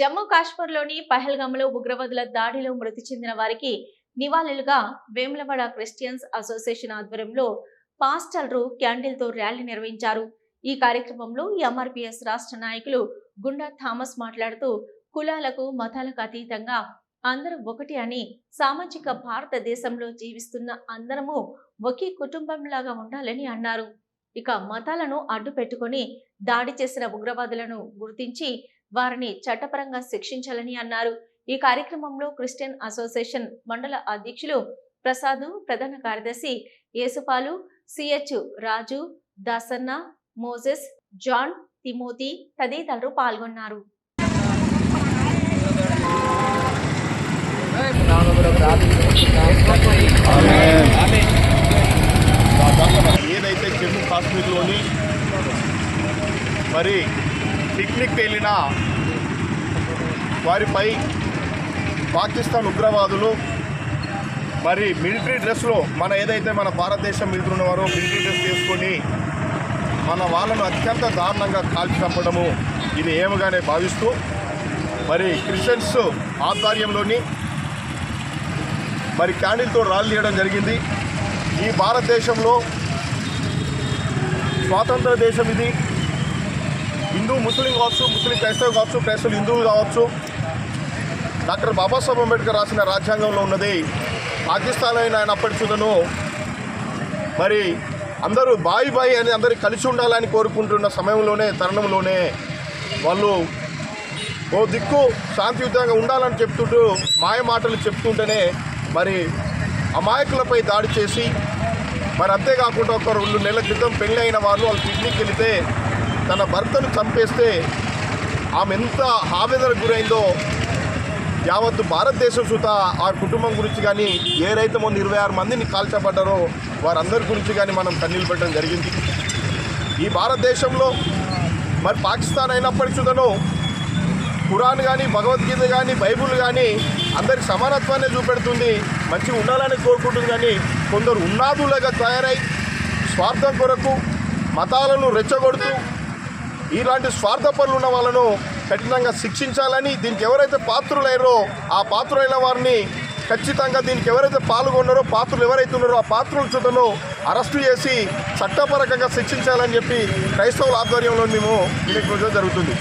జమ్మూ కాశ్మీర్లోని పహల్గామ్లో ఉగ్రవాదుల దాడిలో మృతి చెందిన వారికి నివాళులుగా వేములవాడ క్రిస్టియన్స్ అసోసియేషన్ ఆధ్వర్యంలో పాస్టల్రు క్యాండిల్తో ర్యాలీ నిర్వహించారు. ఈ కార్యక్రమంలో ఎంఆర్పిఎస్ రాష్ట్ర నాయకులు గుండా థామస్ మాట్లాడుతూ కులాలకు మతాలకు అతీతంగా అందరూ ఒకటి అని సామాజిక భారతదేశంలో జీవిస్తున్న అందరము ఒకే కుటుంబంలాగా ఉండాలని అన్నారు. ఇక మతాలను అడ్డు పెట్టుకొని దాడి చేసిన ఉగ్రవాదులను గుర్తించి వారిని చట్టపరంగా శిక్షించాలని అన్నారు. ఈ కార్యక్రమంలో క్రిస్టియన్ అసోసియేషన్ మండల అధ్యక్షులు ప్రసాద్ ప్రధాన కార్యదర్శి Yesupalu CH Raju Dasanna Moses John Timothy తదితరులు పాల్గొన్నారు. ఏదైతే జమ్మూ కాశ్మీర్లోని మరి పిక్నిక్ వెళ్ళినా వారిపై పాకిస్తాన్ ఉగ్రవాదులు మరి మిలిటరీ డ్రెస్లో మన ఏదైతే మన భారతదేశం మిలిటరీ ఉన్నవారో మిలిటరీ డ్రెస్ తీసుకొని మన వాళ్ళను అత్యంత దారుణంగా కాల్చి చంపడము ఇది ఏమగానే భావిస్తూ మరి క్రిస్టియన్స్ ఆధ్వర్యంలోని మరి క్యాండిల్తో రాళ్ళు తీయడం జరిగింది. ఈ భారతదేశంలో స్వాతంత్ర దేశం ఇది. హిందూ ముస్లిం కావచ్చు ముస్లిం క్రైస్తవ కావచ్చు క్రైస్తవులు హిందువులు కావచ్చు డాక్టర్ బాబాసాహెబ్ అంబేద్కర్ రాసిన రాజ్యాంగంలో ఉన్నది. పాకిస్తాన్ అయిన ఆయన అప్పటి చూడను. మరి అందరూ బాయి బాయి అని అందరూ కలిసి ఉండాలని కోరుకుంటున్న సమయంలోనే తరుణంలోనే వాళ్ళు ఓ దిక్కు శాంతియుతంగా ఉండాలని చెప్తుంటూ మాయ మాటలు చెప్తుంటేనే మరి అమాయకులపై దాడి చేసి మరి అంతేకాకుండా ఒక రెండు నెలల క్రితం పెళ్ళి అయిన వాళ్ళు వాళ్ళు పిక్నిక్ వెళితే తన భర్తను చంపేస్తే ఆమె ఎంత ఆవేదనకు గురైందో యావత్తు భారతదేశం సుత ఆ కుటుంబం గురించి కానీ ఏ మొన్న ఇరవై ఆరు మందిని కాల్చబడ్డారో వారందరి గురించి కానీ మనం కన్నీళ్ళు పెట్టడం జరిగింది. ఈ భారతదేశంలో మరి పాకిస్తాన్ అయినప్పటికీ చూడను ఖురాన్ కానీ భగవద్గీత కానీ బైబుల్ కానీ అందరికి సమానత్వాన్ని చూపెడుతుంది మంచి ఉండాలని కోరుకుంటుంది కానీ కొందరు ఉన్నాదులుగా తయారై స్వార్థం కొరకు మతాలను రెచ్చగొడుతూ ఇలాంటి స్వార్థ పనులు ఉన్న వాళ్ళను కఠినంగా శిక్షించాలని దీనికి ఎవరైతే పాత్రులయ్యారో ఆ పాత్రులైన వారిని ఖచ్చితంగా దీనికి ఎవరైతే పాల్గొన్నారో పాత్రలు ఎవరైతే ఉన్నారో ఆ పాత్రల చుట్టను అరెస్టు చేసి చట్టపరకంగా శిక్షించాలని చెప్పి క్రైస్తవుల ఆధ్వర్యంలో మేము దీనికి జరుగుతుంది.